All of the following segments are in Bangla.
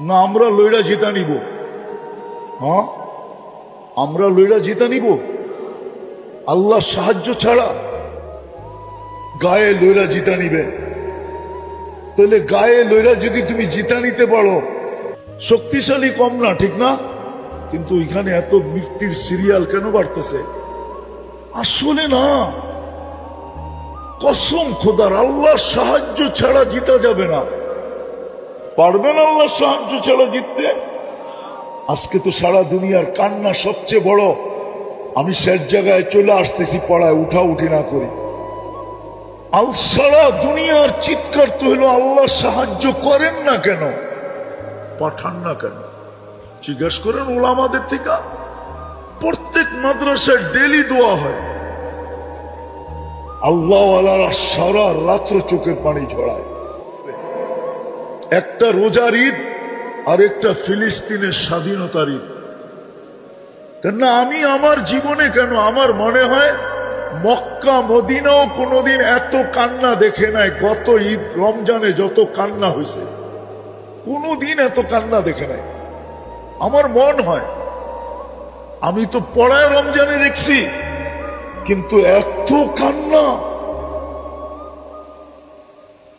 না, আমরা লইরা জিতা নিব। হ্যাঁ? আমরা লইরা জিতা নিব? আল্লাহ সাহায্য ছাড়া গায়ে লইরা জিতা নিবে। তাহলে গায়ে লইরা যদি তুমি জিতা নিতে পারো, শক্তিশালী কম না, ঠিক না? কিন্তু এখানে এত মৃত্যুর সিরিয়াল কেন বাড়তেছে? আসলে না। কসম খোদার আল্লাহর সাহায্য ছাড়া জিতা যাবে না। পারবেন আল্লাহর সাহায্য ছাড়া জিততে? আজকে তো সারা দুনিয়ার কান্না সবচেয়ে বড়। আমি শেষ জায়গায় চলে আসতেছি পড়ায়, উঠা উঠি না করি। আল সারা দুনিয়ার চিৎকার তো হলো আল্লাহ সাহায্য করেন না কেন? পাঠান না কেন? জিজ্ঞেস করেন ওলামাদের থেকে। প্রত্যেক মাদ্রাসায় ডেলি দোয়া হয়। আল্লাহওয়ালারা সারা রাত্র চোখের পানি ঝরায়। একটা রোজার ঈদ আর একটা ফিলিস্তিনের স্বাধীনতার ঈদ। কেননা আমি আমার জীবনে কেন আমার মনে হয়, মক্কা, মদিনাও কোনোদিন এত কান্না দেখে নাই, গত ঈদ, রমজানে যত কান্না হয়েছে, কোনোদিন এত কান্না দেখে নাই। আমার মন হয়, আমি তো পড়ায় রমজানে দেখছি, কিন্তু এত কান্না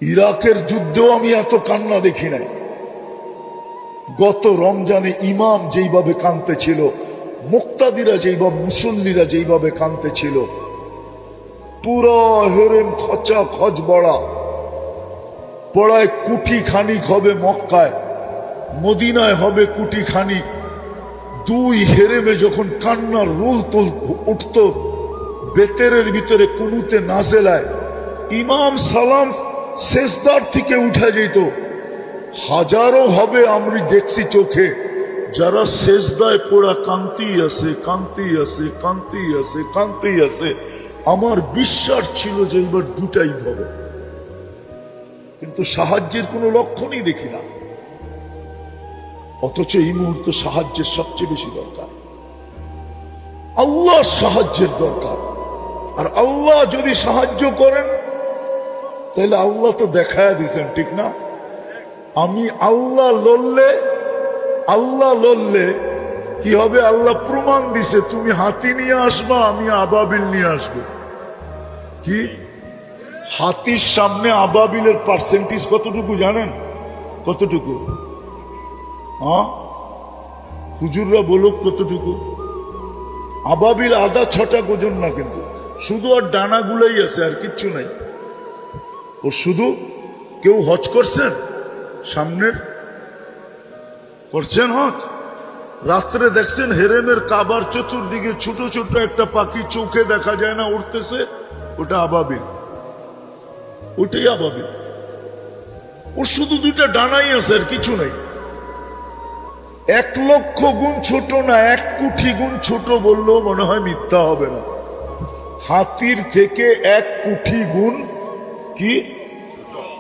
ইরাকের যুদ্ধেও আমি এত কান্না দেখি নাই। গত রমজানে ইমাম যেইভাবে কানতে ছিল, মুক্তাদিরা যেইভাবে, মুসল্লিরা যেইভাবে কানতে ছিল, পুরো হেরেন খচা খচ বড়া। পড়ায় কুটি খানিক হবে মক্কায়, মদিনায় হবে কুটি খানিক দুই হেরেমে যখন কান্নার রুল তুল উঠত, বেতেরের ভিতরে কুনুতে নাজেলায় ইমাম সালাম শেষদার থেকে উঠে যেত। হাজারো হবে আমি দেখছি চোখে। যারা শেষদায় পোড়া কান্তি আছে কান্তি আছে কান্তি আছে কান্তি আছে, আমার বিশ্বাস ছিল যে এবার দুটাই হবে। কিন্তু সাহায্যের কোনো লক্ষণই দেখি না। অথচ এই মুহূর্তে সাহায্যের সবচেয়ে বেশি দরকার। আল্লাহ সাহায্যের দরকার। আর আল্লাহ যদি সাহায্য করেন তাহলে আল্লাহ তো দেখায় দিছেন, ঠিক না? আমি আল্লাহ লড়লে আল্লাহ লড়লে কি হবে? আল্লাহ প্রমাণ দিছে, তুমি হাতি নিয়ে আসবা, আমি আবাবিল নিয়ে আসব। কি? হাতির সামনে আবাবিলের পার্সেন্টেজ কতটুকু জানেন? কতটুকু? হ্যাঁ? হুজুররা বলুক কতটুকু? আবাবিল আদা ছটা গোজন না কিন্তু। শুধু আর ডানাগুলোই আছে, আর কিচ্ছু নাই। ও শুধু কেউ হজ করছেন? সামনের? করছেন হজ? রাত্রে দেখছেন হেরেমের কাবার চতুর্দিকে ছোট ছোট একটা পাখি চোখে দেখা যায় না, উঠতেছে। ওটা আবাবিল। ওটাই আবাবিল। ওর শুধু দুইটা ডানাই আছে আর কিছু নাই। এক লক্ষ গুণ ছোট না, এক কোটি গুণ ছোট বললেও মনে হয় মিথ্যা হবে না। হাতির থেকে এক কোটি গুণ কি?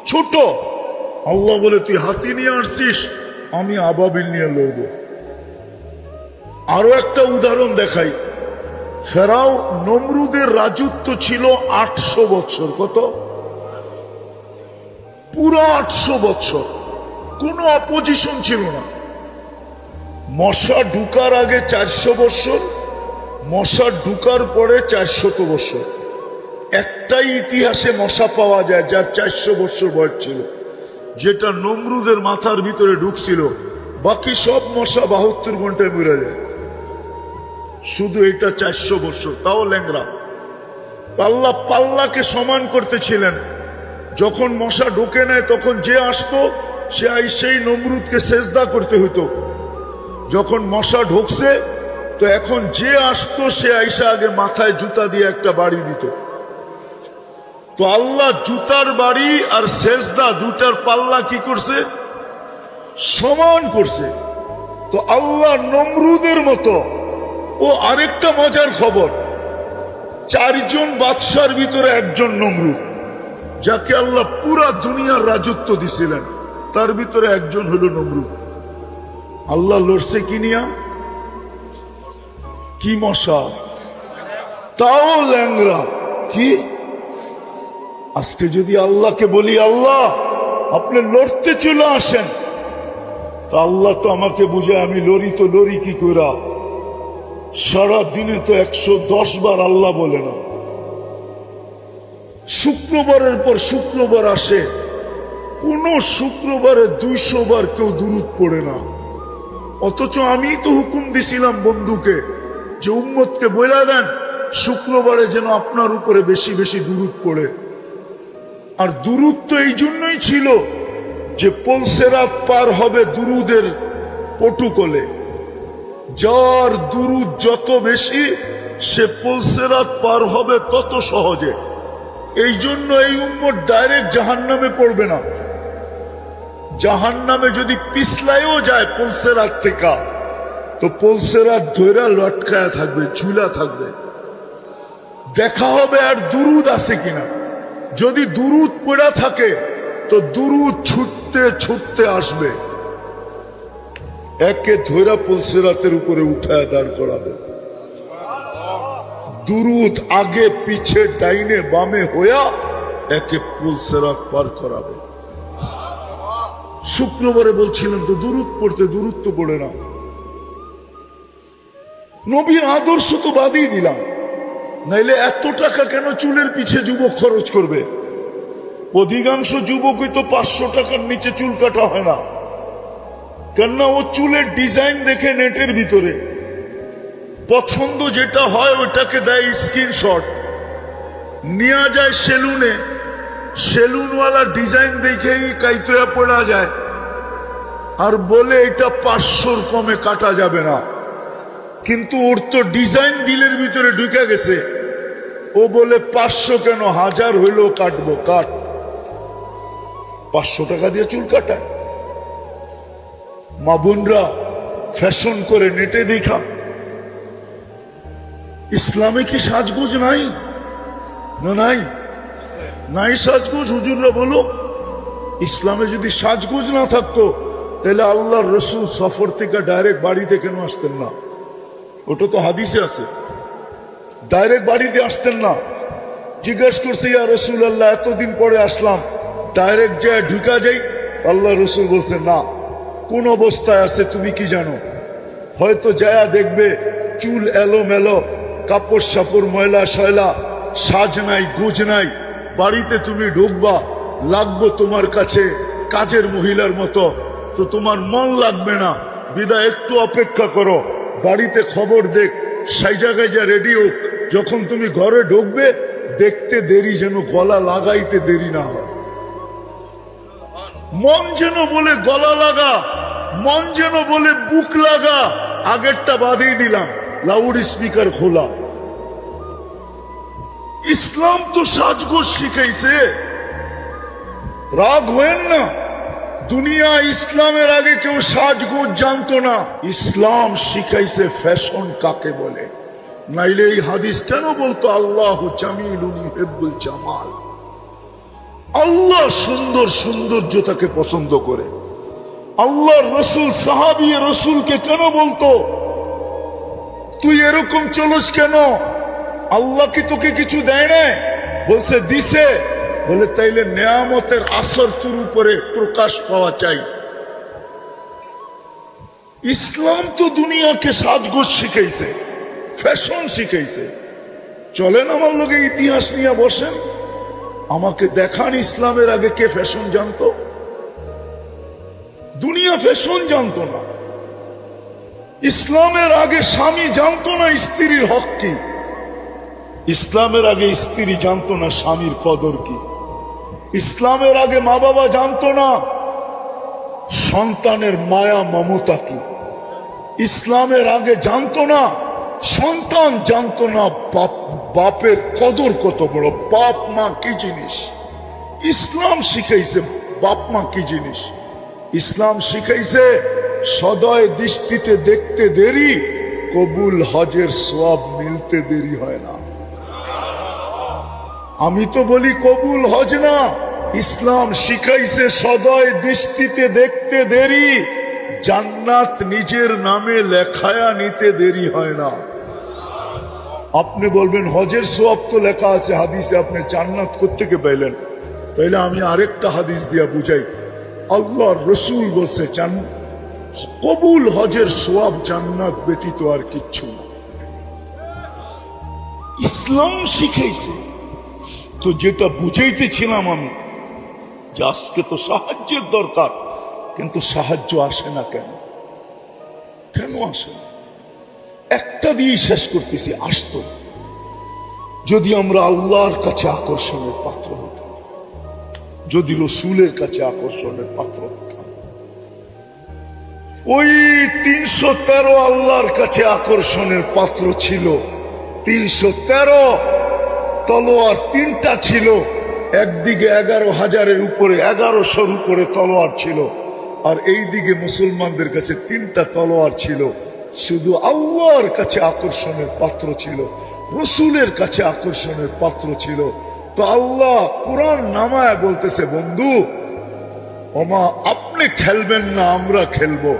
ছোট। আল্লাহ বলে, তুই হাতি নিয়ে আসছিস, আমি আবাবিল নিয়ে লড়ব। আরও একটা উদাহরণ দেখাই। ফেরাও নমরুদের রাজত্ব ছিল আটশো বছর। কত? পুরো আটশো বছর। কোনো অপোজিশন ছিল না। মশা ঢুকার আগে চারশো বছর, মশা ঢুকার পরে চারশত বছর। একটাই ইতিহাসে মশা পাওয়া যায়, যার চারশো বছর বয়স ছিল। যেটা নমরুদের মাথার ভিতরে ঢুকছিল। বাকি সব মশা বাহাত্তর ঘন্টায় মরে যায়। শুধু এটা চারশো বছর, তাও ল্যাংরা পাল্লা পাল্লাকে সমান করতেছিলেন। যখন মশা ঢুকে নেয় তখন যে আসতো, সে সেই নমরুদকে সেজদা করতে হতো যখন মশা ঢুকছে, তো এখন যে আসতো, সে আইসা আগে মাথায় জুতা দিয়ে একটা বাড়ি দিত। তো আল্লাহ জুতার বাড়ি আর সেজদা দুটার পাল্লা কি করছে? সমান করছে। তো আল্লাহ নমরুদের মতো। ও আরেকটা মজার খবর। চারজন বাদশার ভিতরে একজন নমরুদ যাকে আল্লাহ পুরা দুনিয়ার রাজত্ব দিছিলেন। তার ভিতরে একজন হল নমরুদ আল্লাহ লড়ছে কি নিয়া? কি মশা? তাও ল্যাংরা কি? আজকে যদি আল্লাহকে বলি, আল্লাহ, আপনি লড়তে চলে আসেন। তা আল্লাহ তো আমাকে বুঝে আমি লড়ি তো লড়ি কি করা সারা দিনে তো একশো দশ বার আল্লাহ বলে না। শুক্রবারের পর শুক্রবার আসে, কোন শুক্রবারে দুইশো বার কেউ দূরত পড়ে না। অথচ আমি তো হুকুম দিছিলাম বন্ধুকে, যে উম্মতকে বইলা দেন, শুক্রবারে যেন আপনার উপরে বেশি বেশি দূরত পড়ে। আর দুরুদ তো এই জন্যই ছিল যে পলসেরাত পার হবে দুরুদের পটুকলে। যার দুরুদ যত বেশি, সে পলসেরাত পার হবে তত সহজে। এই জন্য এই উম্মত ডাইরেক্ট জাহান নামে পড়বে না। জাহান নামে যদি পিছলাইও যায় পলসেরাত থেকে, তো পলসেরাত ধৈরা লটকায়া থাকবে, ঝুলা থাকবে। দেখা হবে আর দুরুদ আছে কিনা। যদি দুরুদ পড়া থাকে, তো দুরুদ ছুটতে ছুটতে আসবে। একে ধৈরা পুলসেরাতের উপরে উঠায় দাঁড় করাবে। দুরুদ আগে পিছে ডাইনে বামে হইয়া একে পুলসেরাত পার করাবে। শুক্রবারে বলছিলেন তো দূরত পড়তে দূরত্ব পড়ে না। নবীর আদর্শ তো বাদই দিলাম। নাইলে এত টাকা কেন চুলের পিছে যুবক খরচ করবে? অধিকাংশ যুবকই তো পাঁচশো টাকার নিচে চুল কাটা হয় না। কেননা ও চুলের ডিজাইন দেখে নেটের ভিতরে। পছন্দ যেটা হয় ওটাকে দেয় স্ক্রিনশট। নেওয়া যায় সেলুনে। সেলুনওয়ালা ডিজাইন দেখেই কাইতয়া পড়া যায়। আর বলে এটা পাঁচশোর কমে কাটা যাবে না। কিন্তু ওর তো ডিজাইন দিলের ভিতরে ঢুকে গেছে। ও বলে, পাঁচশো কেন? হাজার হইলেও কাটবো। কাট। পাঁচশো টাকা দিয়ে চুল কাটায়। মা বোনরা ফ্যাশন করে নেটে দেখা। ইসলামে কি সাজগোজ নাই? না নাই? নাই সাজগোজ, হুজুররা বলো। ইসলামে যদি সাজগোজ না থাকতো, তাহলে আল্লাহর রসুল সফর থেকে ডাইরেক্ট বাড়িতে কেন আসতেন না? ওটা তো হাদিসে আছে। ডাইরেক্ট বাড়িতে আসতেন না। জিজ্ঞেস করছে, ইয়া রসুল আল্লাহ এতদিন পরে আসলাম। ডাইরেক্ট যায় ঢুকা যাই, আল্লাহ রসুল বলছে, না, কোন অবস্থায় আছে তুমি কি জানো? হয়তো যায়া দেখবে, চুল এলো মেলো কাপড় সাপড় ময়লা শয়লা সাজ নাই, গুজ নাই। বাড়িতে তুমি ঢুকবা, লাগবো তোমার কাছে, কাজের মহিলার মতো। তো তোমার মন লাগবে না। বিদায়, একটু অপেক্ষা করো। বাড়িতে খবর দেখ, সেই জায়গায় যা রেডি হোক। যখন তুমি ঘরে ঢুকবে, দেখতে দেরি যেন, গলা লাগাইতে দেরি না হয়। মন যেন বলে গলা লাগা, মন যেন বলে বুক লাগা, আগেরটা বাদেই দিলাম লাউড স্পিকার খোলা। ইসলাম তো সাজগোজ শিখাইছে। রাগ হয়েন না। দুনিয়া ইসলামের আগে কেউ সাজগোজ জানতো না। ইসলাম শিখাইছে ফ্যাশন কাকে বলে। নাইলে এই হাদিস কেন বলতো, আল্লাহ জামিলুনি হেব্বুল জামাল। আল্লাহ সুন্দর সৌন্দর্যতাকে পছন্দ করে। আল্লাহর রসুল, সাহাবি রসুলকে কেন বলতো, তুই এরকম চলস কেন? আল্লাহ কি তোকে কিছু দেয় না বলছে, দিছে। বলে, তাইলে নেয়ামতের আসর তোর উপরে প্রকাশ পাওয়া চাই। ইসলাম তো দুনিয়াকে সাজগোজ শিখাইছে, ফ্যাশন শিখাইছে। চলেন আমার লোকে ইতিহাস নিয়ে বসেন। আমাকে দেখান ইসলামের আগে কে ফ্যাশন জানতো। দুনিয়া ফ্যাশন জানতো না। ইসলামের আগে স্বামী জানতো না স্ত্রীর হক কি। ইসলামের আগে স্ত্রী জানতো না স্বামীর কদর কি। ইসলামের আগে মা বাবা জানতো না সন্তানের মায়া, মমতা কি। ইসলামের আগে জানতো না, সন্তান জানতো না বাপ, বাপের কদর কত বড়। বাপ মা কি জিনিস? ইসলাম শিখাইছে বাপ মা কি জিনিস। ইসলাম শিখাইছে সদয় দৃষ্টিতে দেখতে দেরি, কবুল হজের সব মিলতে দেরি হয় না। আমি তো বলি কবুল হজ না। ইসলাম শিখাইছে সদয় দৃষ্টিতে দেখতে দেরি। জান্নাত নিজের নামে লেখায়া নিতে দেরি হয় না। আপনি বলবেন, হজের সোয়াব তো লেখা আছে হাদিসে, আপনি জান্নাত কোথেকে পাইলেন? তাইলে আমি আরেকটা হাদিস দিয়া বুঝাই। আল্লাহ রসুল বলছে চান কবুল হজের সোয়াব জান্নাত ব্যতীত আর কিচ্ছু না। ইসলাম শিখাইছে। তো যেটা বুঝাইতেছিলাম আমি, যে আজকে তো সাহায্যের দরকার, কিন্তু সাহায্য আসে না কেন? কেন আসে না? একটা দিয়ে শেষ করতেছি, আসতো। যদি আমরা আল্লাহর কাছে আকর্ষণের পাত্র হতাম, যদি রসুলের কাছে আকর্ষণের পাত্র হতাম, ওই তিনশো তেরো আল্লাহর কাছে আকর্ষণের পাত্র ছিল তিনশো তেরো তলোয়ার তিনটা ছিল। একদিকে এগারো হাজারের উপরে এগারোশোর উপরে তলোয়ার ছিল। আর এই দিকে মুসলমানদের কাছে তিনটা তলোয়ার ছিল। শুধু আল্লাহর কাছে আকর্ষণের পাত্র ছিল। রসুলের কাছে আকর্ষণের পাত্র ছিল। তো আল্লাহ কোরআন নামায় বলতেছে, বন্ধু, ওমা আপনি খেলবেন না, আমরা খেলব।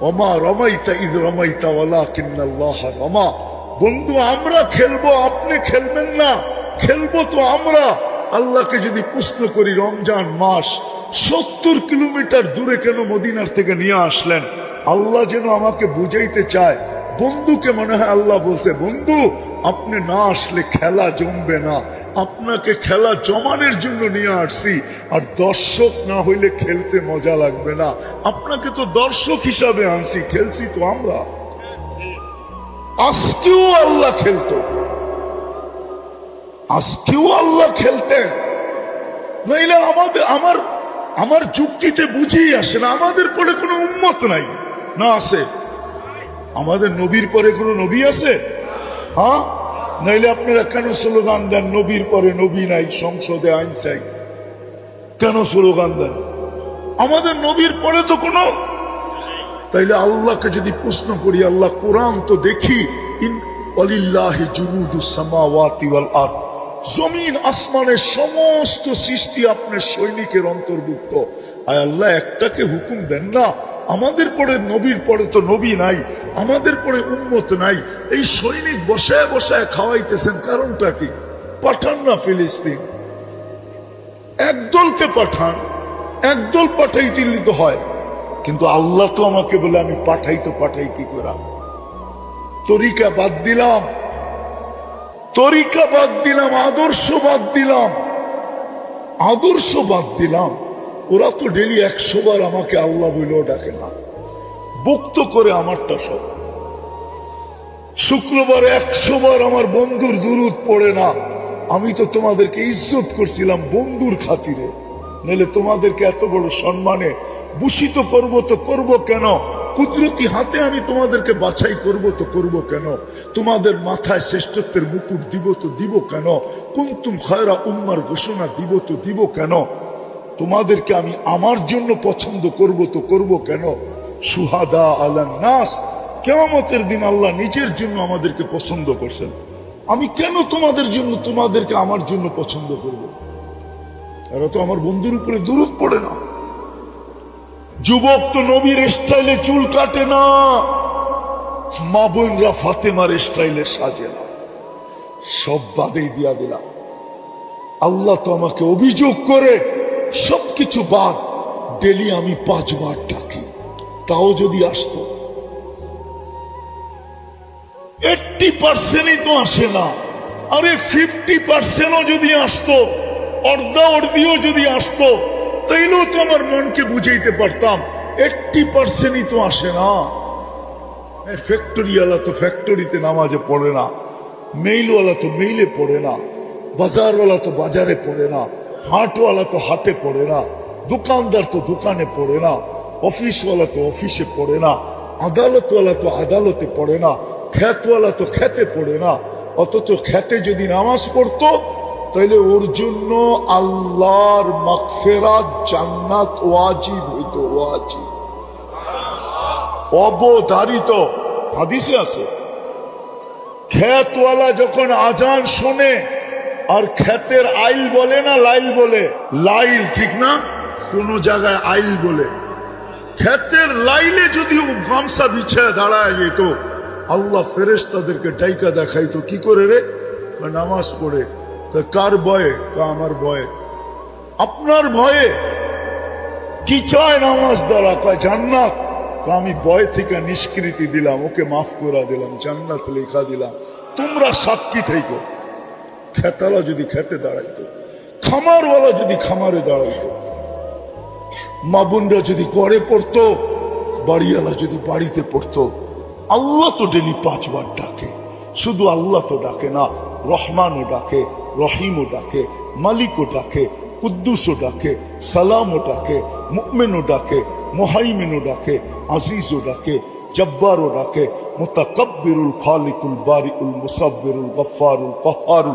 ওমা রমাইতা ঈদ রমাইতা কিন্নাল্লাহ রমা। বন্ধু, আমরা খেলব, আপনি খেলবেন না। খেলব তো আমরা। আল্লাহকে যদি প্রশ্ন করি, রমজান মাস সত্তর কিলোমিটার দূরে কেন মদিনার থেকে নিয়ে আসলেন? আল্লাহ যেন আমাকে বুঝাইতে চায়। বন্ধুকে মনে হয় আল্লাহ বলছে, বন্ধু, আপনি না আসলে খেলা জমবে না। আপনাকে খেলা জমানের জন্য নিয়ে আসছি। আর দর্শক না হইলে খেলতে মজা লাগবে না। আপনাকে তো দর্শক হিসাবে আনছি, খেলছি তো আমরা। আজকেও আল্লাহ খেলতো। আজকেও আল্লাহ খেলতেন। নইলে আমাদের আমার আমার যুক্তিতে বুঝেই আসে না। আমাদের পরে কোনো উন্মত নাই। না আছে। আমাদের নবীর পরে কোনো নবী আছে? হ্যাঁ? নাইলে আপনারা কেন স্লোগান দেন, নবীর পরে নবী নাই, সংসদে আইন চাই? কেন স্লোগান দেন? আমাদের নবীর পরে তো কোনো তাইলে আল্লাহকে যদি প্রশ্ন করি, আল্লাহ কোরআন তো দেখি জমিন, আসমানের সমস্ত সৃষ্টি আপনার সৈনিকের অন্তর্ভুক্ত। আয় আল্লাহ, একটাকে হুকুম দেন না, আমাদের পরে নবীর পরে তো নবী নাই, আমাদের পরে উন্মত নাই, এই সৈনিক বসায় বসায় খাওয়াইতেছেন কারণটা কি? পাঠান না ফিলিস্তিন। একদলকে পাঠান, একদল পাঠাই দিল্লি তো হয়। কিন্তু আল্লাহ তো আমাকে বলে, আমি পাঠাই তো পাঠাই কি করা? তরিকা বাদ দিলাম। তরিকা বাদ দিলাম, আদর্শ বাদ দিলাম। আদর্শ বাদ দিলাম। ওরা তো ডেলি একশো বার আমাকে আল্লাহ বলেও ডাকে না। বক্ত করে আমারটা সব। শুক্রবার একশো বার আমার বন্ধুর দুরুদ পড়ে না। আমি তো তোমাদেরকে ইজ্জত করছিলাম বন্ধুর খাতিরে। নইলে তোমাদেরকে এত বড় সম্মানে ভূষিত করব তো করব কেন? কুদরতি হাতে আমি তোমাদেরকে বাছাই করব তো করব কেন? তোমাদের মাথায় শ্রেষ্ঠত্বের মুকুট দিব তো দিব কেন? কুন্তুম খয়রা উম্মার ঘোষণা দিব তো দিব কেন? তোমাদেরকে আমি আমার জন্য পছন্দ করব তো করব কেন? সুহাদা আলান নাস। কেমতের দিন আল্লাহ নিজের জন্য আমাদেরকে পছন্দ করছেন। আমি কেন তোমাদের জন্য, তোমাদেরকে আমার জন্য পছন্দ করব? এরা তো আমার বন্ধুর উপরে দূরত পড়ে না। যুবক তো নবীর স্টাইলে চুল কাটে না। মা বোনরা ফাতেমার স্টাইলে সাজে না। সব বাদেই দিয়া দিলাম। আল্লাহ তো আমাকে অভিযোগ করে, সবকিছু বাদ ডেলি আমি পাঁচবার ডাকি। তাও যদি আসতো। এইটটি পার্সেন্টই তো আসে না। আরে ফিফটি পার্সেন্টও যদি আসতো অর্ধা অর্ধিও যদি আসতো তাইলেও তো আমার মনকে বুঝাইতে পারতাম এইটটি পার্সেন্টই তো আসে না। ফ্যাক্টরিওয়ালা তো ফ্যাক্টরিতে নামাজে পড়ে না, মেইলওয়ালা তো মেইলে পড়ে না, বাজারওয়ালা তো বাজারে পড়ে না, হাটওয়ালা তো হাটে পড়ে না, দোকানদার তো দোকানে পড়ে না, অফিসওয়ালা তো অফিসে পড়ে না, আদালতওয়ালা তো আদালতে পড়ে না, খ্যাতওয়ালা তো খেতে পড়ে না, অথচ খেতে যদি নামাজ পড়তো তাহলে ওর জন্য আল্লাহর মাগফিরাত জান্নাত ওয়াজিব হইতো, ওয়াজিব। অবধারিত। হাদিসে আছে। খ্যাতওয়ালা যখন আজান শোনে, আর খ্যাতের আইল বলে না লাইল বলে? লাইল, ঠিক না? কোন জায়গায় আইল বলে। খ্যাতের লাইলে যদি ও গামছা বিছায় দাঁড়ায় যেত, আল্লাহ ফেরেস তাদেরকে ডাইকা দেখাইতো, কি করে রে? নামাজ পড়ে। কার ভয়ে? কয় আমার ভয়ে। আপনার ভয়ে কি চায় নামাজ দ্বারা? কয় জান্নাত। তো আমি বয় থেকে নিষ্কৃতি দিলাম, ওকে মাফ করে দিলাম, জান্নাত লেখা দিলাম। তোমরা সাক্ষী থেকো। খেতালা যদি খেতে দাঁড়াইতো, খামারওয়ালা যদি খামারে দাঁড়াইতো, মা বোনরা যদি গড়ে পড়তো, বাড়িওয়ালা যদি বাড়িতে পড়তো, আল্লাহ তো ডেলি পাঁচবার ডাকে। শুধু আল্লাহ তো ডাকে না, রহমানও ডাকে। রহিমও ডাকে মালিকও ডাকে কুদ্দুসও ডাকে সালামও ডাকে মুকমেনও ডাকে মোহাইমেনও ডাকে আজিজও ডাকে জব্বারও ডাকে متكبر الخالق البارئ المصبر الغفار القهار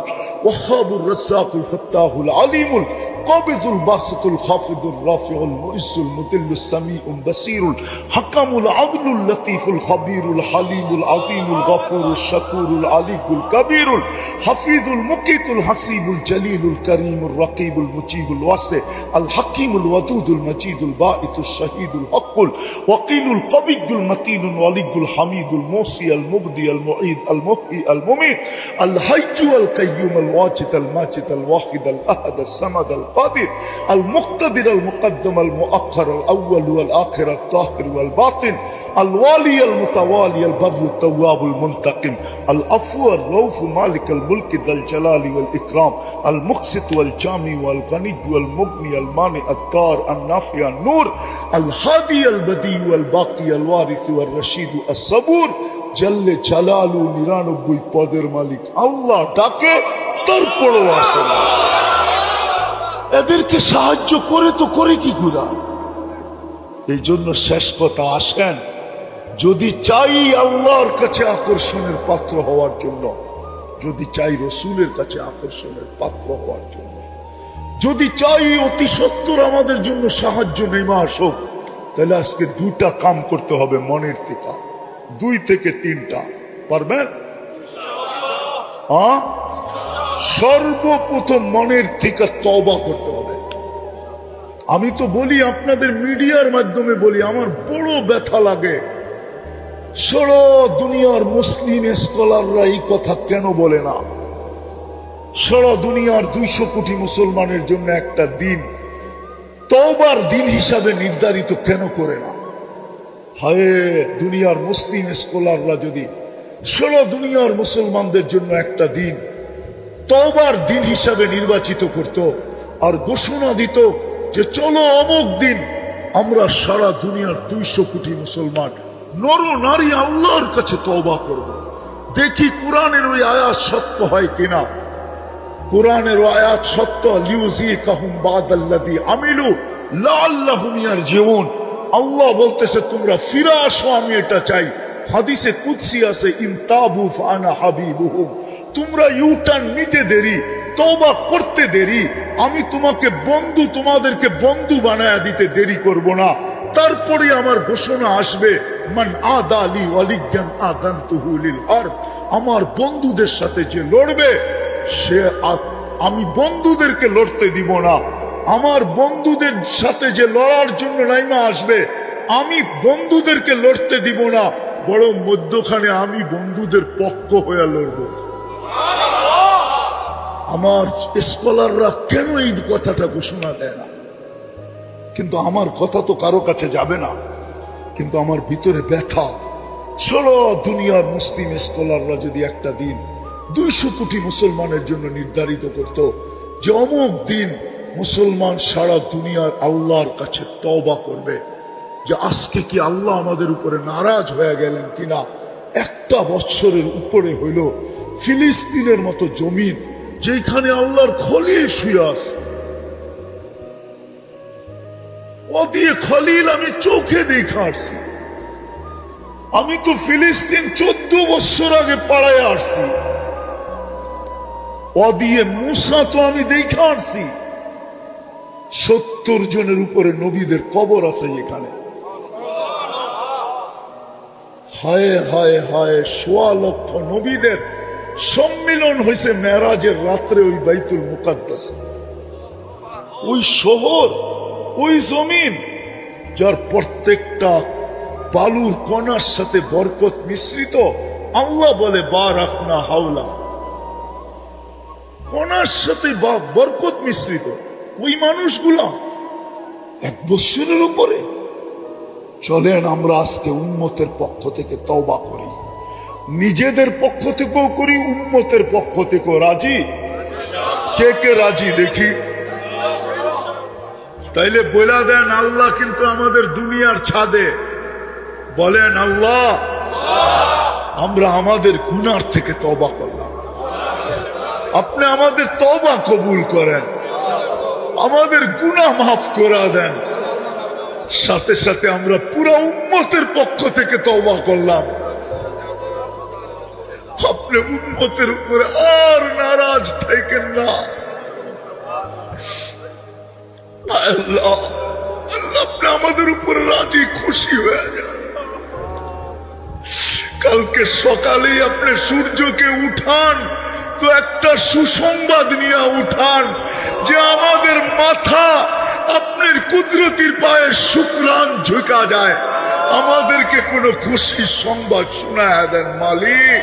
الوهاب الرزاق الفتاح العليم القابض الباسط الخافض الرافع المعز المذل السميع البصير الحكم العدل اللطيف الخبير الحليم العظيم الغفور الشكور العلي الكبير الحفيظ المقيت الحسيب الجليل الكريم الرقيب المجيب الواسع الحكيم الودود المجيد الباعث الشهيد الحق الوقيل القوي المتين الولي الحميد الموصي المبدي المعيد المحيي المميت الحي والقيوم الواجد الماجد الواحد الاحد الصمد القادر المقتدر المقدم المؤخر الاول والاخر الطاهر والباطن الوالي المتوالي البر التواب المنتقم العفو الرؤوف مالك الملك ذا الجلال والاكرام المقسط والجامي والغني والمغني المانع الدار النافع النور الهادي البديع والباقي الوارث والرشيد الصبور জল্লে চালালু নিরানব্বই পদের মালিক আল্লাহ ডাকে তারপরও আসে না। এদেরকে সাহায্য করে তো করে কি গুলা এই জন্য শেষ কথা, আসেন, যদি চাই আল্লাহর কাছে আকর্ষণের পাত্র হওয়ার জন্য, যদি চাই রসুলের কাছে আকর্ষণের পাত্র হওয়ার জন্য, যদি চাই অতি সত্তর আমাদের জন্য সাহায্য নেমে আসুক, তাহলে আজকে দুটা কাম করতে হবে মনের থেকে। দুই থেকে তিনটা। পারবেন? আ? সর্বপ্রথম মনের থেকে তবা করতে হবে। আমি তো বলি, আপনাদের মিডিয়ার মাধ্যমে বলি, আমার বড় ব্যথা লাগে। সরো দুনিয়ার মুসলিম স্কলাররা এই কথা কেন বলে না? সারা দুনিয়ার দুইশো কোটি মুসলমানের জন্য একটা দিন তবার দিন হিসাবে নির্ধারিত কেন করে না? হায়, দুনিয়ার মুসলিম স্কলাররা যদি ষোলো দুনিয়ার মুসলমানদের জন্য একটা দিন তবার দিন হিসাবে নির্বাচিত করত আর ঘোষণা দিত যে চলো অমুক দিন আমরা সারা দুনিয়ার দুইশো কোটি মুসলমান নর নারী আল্লাহর কাছে তবা করব। দেখি কোরআনের ওই আয়াত সত্য হয় কিনা। কোরআনের ও আয়াত সত্য লিউজি কাহুম বাদাল্লাদি আমিলু লাল্লাহুম জীবন আল্লাহ বলতেছে, তোমরা ফিরে আসো, আমি এটা চাই। হাদিসে কুদসি আছে ইনতাবু ফানা হাবিবুহুম তোমরা ইউটার্ন নিতে দেরি, তওবা করতে দেরি, আমি তোমাকে বন্ধু, তোমাদেরকে বন্ধু বানায়া দিতে দেরি করব না। তারপরে আমার ঘোষণা আসবে, মান আদালি ওয়ালিজ্ঞান আদান তুহুলিল হারব আমার বন্ধুদের সাথে যে লড়বে, সে আমি বন্ধুদেরকে লড়তে দিব না। আমার বন্ধুদের সাথে যে লড়ার জন্য নাইমা আসবে, আমি বন্ধুদেরকে লড়তে দিব না। বড় মধ্যখানে আমি বন্ধুদের পক্ষ হয়ে লড়ব। আমার স্কলাররা কেন এই কথাটা ঘোষণা দেয় না? কিন্তু আমার কথা তো কারও কাছে যাবে না। কিন্তু আমার ভিতরে ব্যথা। ষোলো দুনিয়ার মুসলিম স্কলাররা যদি একটা দিন দুইশো কোটি মুসলমানের জন্য নির্ধারিত করত, যে অমুক দিন মুসলমান সারা দুনিয়ার আল্লাহর কাছে তওবা করবে যে আজকে কি আল্লাহ আমাদের উপরে নারাজ হয়ে গেলেন কিনা? একটা বৎসরের উপরে হইল ফিলিস্তিনের মতো জমিন যেখানে আল্লাহর খলিল শুয়ে ও দিয়ে খলিল আমি চোখে দেখে আসছি। আমি তো ফিলিস্তিন চোদ্দ বছর আগে পাড়ায় আসছি। ও দিয়ে মুসা তো আমি দেখে আসছি। সত্তর জনের উপরে নবীদের কবর আছে এখানে। হায় হায় হায়, সোয়া লক্ষ নবীদের সম্মিলন হয়েছে মেরাজের রাত্রে ওই বাইতুল মুকাদ্দাস। ওই শহর, ওই জমিন, যার প্রত্যেকটা বালুর কণার সাথে বরকত মিশ্রিত, আল্লাহ বলে বা রাখনা হাওলা। কণার সাথে বা, বরকত মিশ্রিত। ওই মানুষগুলা এক বৎসরের উপরে চলেন আমরা আজকে উম্মতের পক্ষ থেকে তওবা করি। নিজেদের পক্ষ থেকেও করি, উম্মতের পক্ষ থেকেও রাজি? কে কে রাজি দেখি? তাইলে বলে দেন, আল্লাহ কিন্তু আমাদের দুনিয়ার ছাদে। বলেন, আল্লাহ, আমরা আমাদের গুনার থেকে তবা করলাম। আপনি আমাদের তবা কবুল করেন। আমাদের গুনাহ মাফ করা দেন। সাথে সাথে আমরা পুরা উম্মতের পক্ষ থেকে তওবা করলাম। আপনি উম্মতের উপরে আর নারাজ থাকেন না। আল্লাহ আল্লাহ আপনি আমাদের উপরে রাজি, খুশি হয়ে যান। কালকে সকালেই আপনি সূর্যকে উঠান, তো একটা সুসংবাদ নিয়ে উঠান যে আমাদের মাথা আপনার কুদরতির পায়ে শুক্রান ঝুঁকা যায়। আমাদেরকে কোনো খুশির সংবাদ শোনায় দেন মালিক।